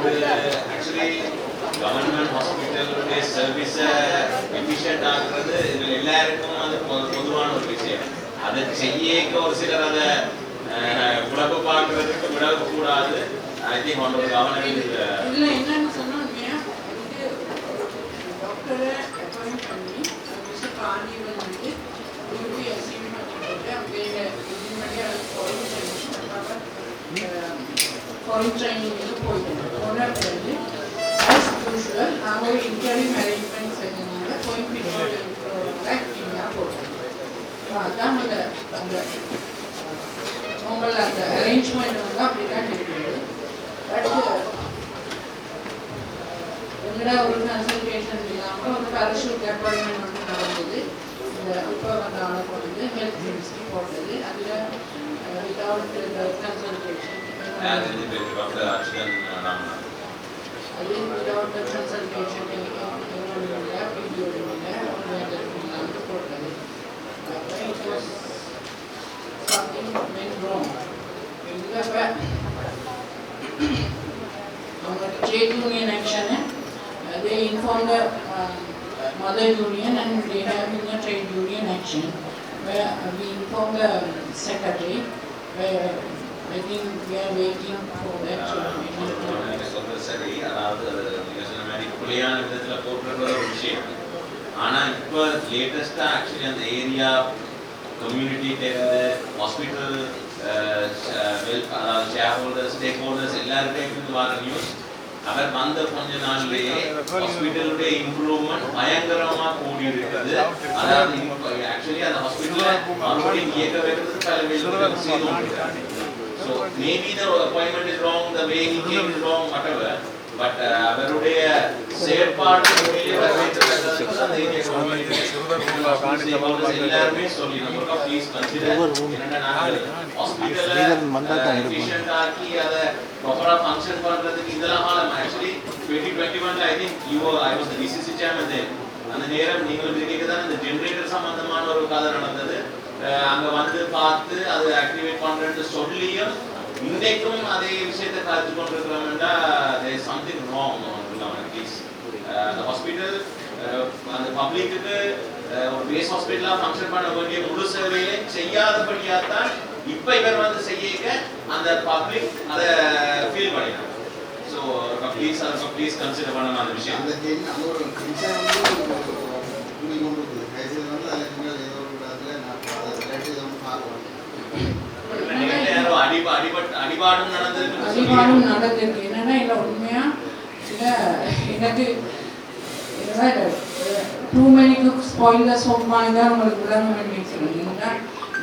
Actually government ஹாஸ்பிட்டலுடைய சர்வீஸை efficient ஆக்குறது இதில் எல்லாருக்கும் அது பொதுவான ஒரு விஷயம் அதை செய்யக்க ஒரு சிலர் அதை உழப்பு பார்க்கறதுக்கு விடக்கூடாது ஐ திங்க் ஒன் கவனம் என்னன்னு சொன்னா டாக்டரை அப்பாயிண்ட் பண்ணி மிஸ்டர் வந்து அவங்க ஃபாரின் ட்ரைனிங்கு போயிட்டு போன பிறகு ஆஸ் யூஷுவல் நாங்கள் இன்டர்வியூ அரேஞ்ச்மெண்ட் செஞ்சனால போய் பின்னோட இந்தியா போட்டோம் அதான் அந்த அந்த உங்களை அந்த அரேஞ்ச்மெண்ட் வந்து அப்படி தான் இருக்குது அடுத்து எங்கடா ஒரு கன்சல்டேஷன் இல்லாமல் ஒரு பேரஷூட் அப்பாயின்மெண்ட் வந்து நடந்தது இந்த இப்போ வந்து ஆளை போட்டது ஹெல்த் மினிஸ்ட்ரி போட்டது அதில் without consultation as indicated of the action number. Something went wrong. Our trade union action, eh? uh, informed the um, mother union and they have been the trade union action where we informed the secretary where I think we are waiting for that. நீங்க சொல்றது சரி அதாவது அது நீங்க சொன்ன மாதிரி புலியான விதத்துல போட்டிருக்கிற ஒரு விஷயம். ஆனா இப்போ லேட்டஸ்டா ஆக்சுவலி அந்த ஏரியா கம்யூனிட்டி தேர்ந்து ஹாஸ்பிட்டல் அதாவது ஷேர் ஹோல்டர்ஸ் ஸ்டேக் ஹோல்டர்ஸ் எல்லாருக்கையும் இருந்து வர நியூஸ் அவர் வந்த கொஞ்ச நாள்லயே ஹாஸ்பிட்டலுடைய இம்ப்ரூவ்மெண்ட் பயங்கரமா கூடி இருக்குது அதாவது ஆக்சுவலி அந்த ஹாஸ்பிட்டலை மறுபடியும் இயக்க வைக்கிறது பல வேலைகள் செய்து So maybe the appointment is wrong, the way he came is wrong, whatever. But uh, அவருடைய செயற்பாடு உண்மையிலே வரவேற்கத்தக்கது. அந்த ஏரியா community எல்லாருமே சொல்லி நம்ம ப்ளீஸ் கன்சிடர் என்னன்னா நாங்கள் ஹாஸ்பிட்டல்ல எடுப்போம். efficient ஆக்கி அதை ப்ராப்பரா ஃபங்க்ஷன் பண்றதுக்கு இதெல்லாம் காலம் actually 2021 I think you I was D C C chairman there அந்த நேரம் நீங்களும் இருக்கீங்க தான் இந்த ஜெனரேட்டர் சம்பந்தமான ஒரு கதை நடந்தது அங்க வந்து பார்த்து அது ஆக்டிவேட் பண்றேன்னு சொல்லியும் இன்றைக்கும் அதே விஷயத்தை காத்து கொண்டிருக்கிறோம்னா there is something ப்ளீஸ் அந்த ஹாஸ்பிட்டல் அந்த பப்ளிக்கு ஒரு பேஸ் ஹாஸ்பிட்டலா ஃபங்க்ஷன் பண்ண வேண்டிய முழு சேவையை செய்யாதபடியா தான் இப்ப இவர் வந்து செய்ய அந்த பப்ளிக் அதை ஃபீல் பண்ணினாங்க ஸோ ப்ளீஸ் அதை ப்ளீஸ் கன்சிடர் பண்ணணும் அந்த விஷயம். அந்த அந்த ஒரு மின்சாரம் வந்து கூடி கொண்டு இருக்குது கைசல் வந்து அதில் நீங்கள் ஏதோ ஒரு இடத்துல நான் அதை விளையாட்டு இதை வந்து பார்க்கணும் ரெண்டு யாரோ அடிபா அடிபட் அடிபாடும் நடந்திருக்கு. என்னன்னா இல்லை உண்மையா? இல்லை எனக்கு டூ மணிக்கு ஸ்பாயில் சொன்னாங்க தான் உங்களுக்கு விடாம வேண்டியிருக்கிறது ஏன்னா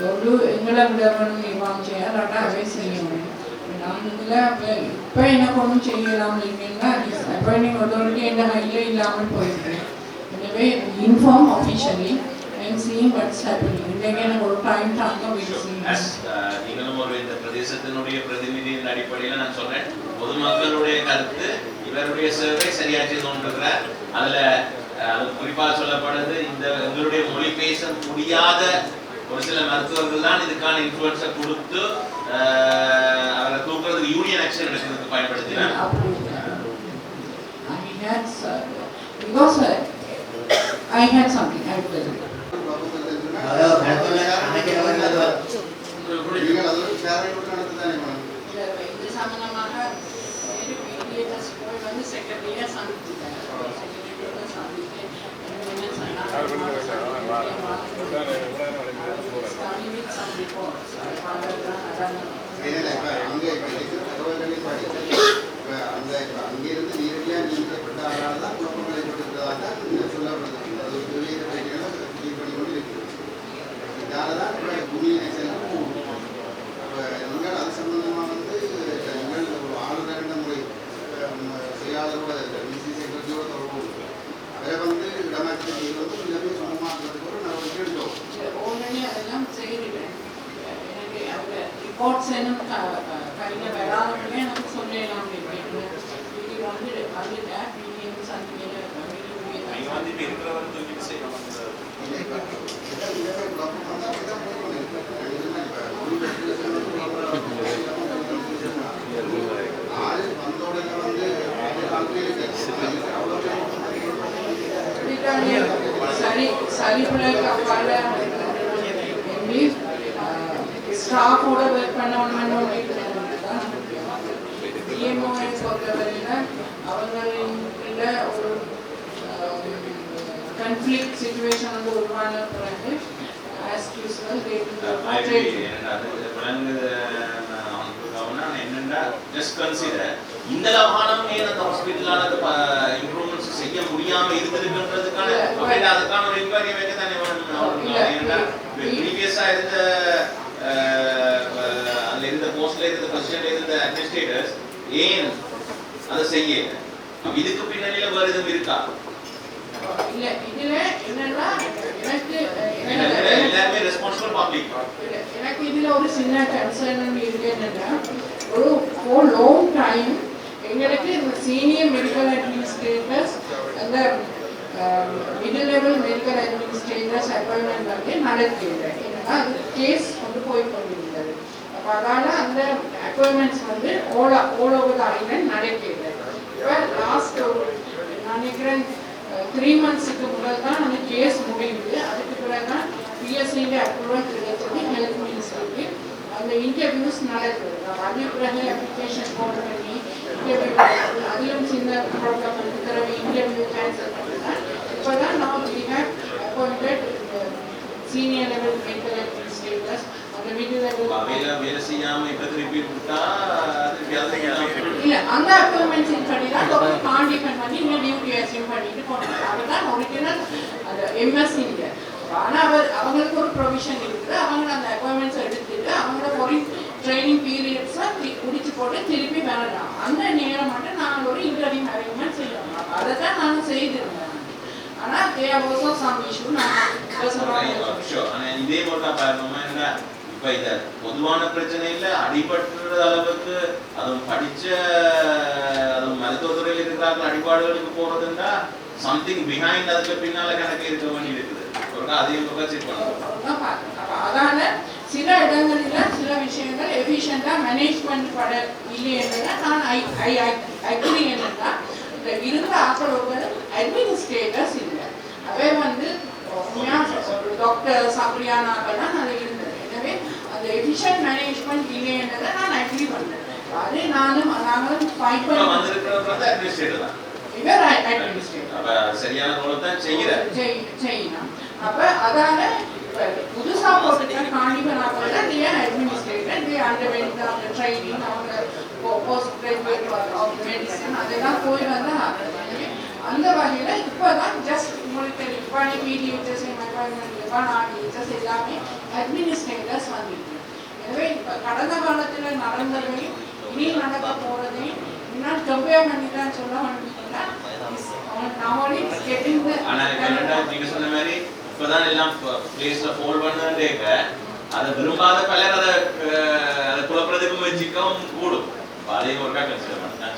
ஒரு எங்களை விட வேணும் இவாங்க செய்யலாட்டா அவே செய்யணும் நான் இதில் இப்போ இப்போ எனக்கு ஒன்றும் செய்யலாம் இல்லைன்னா அப்பாயிண்டிங் அத்தாரிட்டி என்ன கையில் இல்லாமல் போயிருக்கு எனவே inform officially and seeing what's happening இன்றைக்கு எனக்கு ஒரு டைம் தாங்க வீடு As, uh, நீங்களும் ஒரு இந்த பிரதேசத்தினுடைய பிரதிநிதியின் அடிப்படையில் நான் சொல்றேன் பொதுமக்களுடைய கருத்து இவருடைய சேவை சரியா செய்து கொண்டிருக்கிறார் அதுல அது குறிப்பாக சொல்லப்படுது இந்த எங்களுடைய மொழி பேச முடியாத ஒரு சில மருத்துவர்கள் தான் இதுக்கான இன்ஃபுளுன்ஸை கொடுத்து அவரை தூக்குறதுக்கு யூனியன் ஆக்ஷன் எடுக்கிறதுக்கு பயன்படுத்தினார் I had, uh, I had something, I will tell you. அதாவது நடத்துள்ள அமைச்சரவை அது நீங்கள் அதோட சேவை கூட நடத்தி தானே மேடம் இல்ல, മോശനം കഴിഞ്ഞ വരാതെ നമുക്ക് സൊല്ലാം சரி சரி பிள்ளை கப்பால ஸ்டாஃபோட ஒர்க் பண்ணணும்னு டிஎம்ஓவை பொறுத்தவரையில் அவங்களில் ஒரு கன்ஃப்ளிக்ட் சுச்சுவேஷன் வந்து உருவான பிறகு ஆஸ் யூஸ்வல் என்னன்னா, just consider, இந்த லவானம் ஏன் அந்த ப- improvements செய்ய முடியாம அப்படின்னா அதுக்கான ஒரு இருந்த, post-ல இருந்த administrators. ஏன் அதை? அப்ப இதுக்கு பின்னணியில வேற எதுவும் இருக்கா? இல்ல இதுல என்னன்னா எனக்கு ஏன்னா, இதுல எனக்கு- எல்லாருமே ரெஸ்பான்சிபிள் பப்ளிக் இல்ல, எனக்கு இதுல ஒரு சின்ன கன்சர்ன் இருக்கு என்னன்னா ஒரு ஃபார் லாங் டைம் எங்களுக்கு சீனியர் மெடிக்கல் அட்மினிஸ்ட்ரேட்டர்ஸ் அந்த middle level medical administrators appointment வந்து நடக்கல. ஏன்னா கேஸ் கொண்டு போய் கொண்டிருந்தது அதால அந்த அப்பாயின்மெண்ட்ஸ் வந்து ஓலா ஓல் ஓவர் த ஐலண்ட் நடக்கிறது இப்போ லாஸ்ட் நான் நினைக்கிறேன் த்ரீ மந்த்ஸுக்கு முதல் தான் அந்த கேஸ் முடியுது. அதுக்கு பிறகு தான் பிஎஸ்சியில் அப்ரூவல் கிடைச்சது ஹெல்த் மினிஸ்டருக்கு அந்த இன்டர்வியூஸ் நடக்குது நான் அதுக்கு பிறகு அப்ளிகேஷன் போட்டு பண்ணி இன்டர்வியூ அதிலும் சின்ன ப்ராப்ளம் இருக்கிற இன்டர்வியூ கேன்சல் பண்ணி தான் இப்போ தான் நான் we have appointed senior level medical administrators அந்த மிடில் லெவல் வேலை வேலை செய்யாம இப்ப திருப்பி அதை. இல்ல அந்த படி தான் காண்டிபன் பண்ணி இந்த டியூட்டி அசைன் பண்ணிட்டு போனாங்க. அதுதான் ஒரிஜினல் எம்எஸ்சி இல்ல ஆனா அவர் அவங்களுக்கு ஒரு ப்ரொவிஷன் இருக்குது. அவங்க அந்த அப்பாயின்மெண்ட்ஸ் எடுத்துட்டு அவங்களோட ஒரு ட்ரைனிங் பீரியட்ஸை முடிச்சு போட்டு திருப்பி வரலாம். அந்த நேரம் மட்டும் நாங்கள் ஒரு இன்டர்வியூ அரேஞ்ச்மெண்ட் செய்யணும். அதை தான் நாங்கள் செய்திருந்தோம் ஆனா they are also some issue. ஆனா இதே போட்டா பாருங்க என்ன இப்ப இந்த பொதுவான பிரச்சனை இல்ல அடிபட்டுற அளவுக்கு அதுவும் படிச்ச அதுவும் மருத்துவத்துறையில் இருக்கிறார்கள் அடிபாடுகளுக்கு போறதுன்னா சம்திங் பிஹைண்ட் அதுக்கு பின்னால கணக்கு இருக்க வேண்டி இருக்குது. ஒரு அதையும் ஒரு அதனால அதால சில இடங்களில் சில விஷயங்கள் எஃபிஷியண்டா மேனேஜ்மெண்ட் பட இல்லைன்றத நான் ஐ ஐ அக்ரி என்னன்னா இந்த இருந்த ஆக்களோட அட்மினிஸ்ட்ரேட்டர்ஸ் இல்லை. அவை வந்து டாக்டர் சாப்பிடியானாக்கள் தான் அது அந்த எஃபிஷியன்ட் மேனேஜ்மெண்ட் இல்லைன்றதை நான் அக்ரி பண்ணேன். அது நானும் நாங்களும் ஃபைட் இப்ப பண்ணி இவர் அட்மினிஸ்ட்ரேட்டர் அப்ப சரியான ரோலை தான் செய்கிறார் செய்- செய்யணும் அப்ப அதால இப்ப புதுசா போட்டுட்ட காண்டிபனாக்கள் ஏன் அட்மினிஸ்ட்ரேட்டர் தி அண்டர்வெண்ட் அந்த ட்ரைனிங் அவங்க போஸ்ட் கிராஜுவேட் ஆஃப் மெடிசன் அதெல்லாம் போய் வந்து. அந்த வகையில இப்பதான் ஜஸ்ட் உங்களுக்கு அப்பாயின்மெண்ட் இப்பான் ஆர்டிஹெச்எஸ் எல்லாமே அட்மினிஸ்ட்ரேட்டர்ஸ் வந்துருக்கு எனவே கடந்த காலத்துல நடந்ததையும் இனி நடக்க போறதையும் முன்னாடி கம்பேர் பண்ணி தான் சொல்ல வேண்டியதுன்னா நவடி கெட்டிங் ஆனா இப்ப என்னடா நீங்க சொன்ன மாதிரி இப்பதான் எல்லாம் பிளேஸ்ல ஃபோல்ட் பண்ணுன்றேங்க அதை விரும்பாத பலர் அதை அதை குழப்பறதுக்கு முயற்சிக்கவும் கூடும். அப்ப அதையும் ஒருக்கா கன்சிடர் பண்ண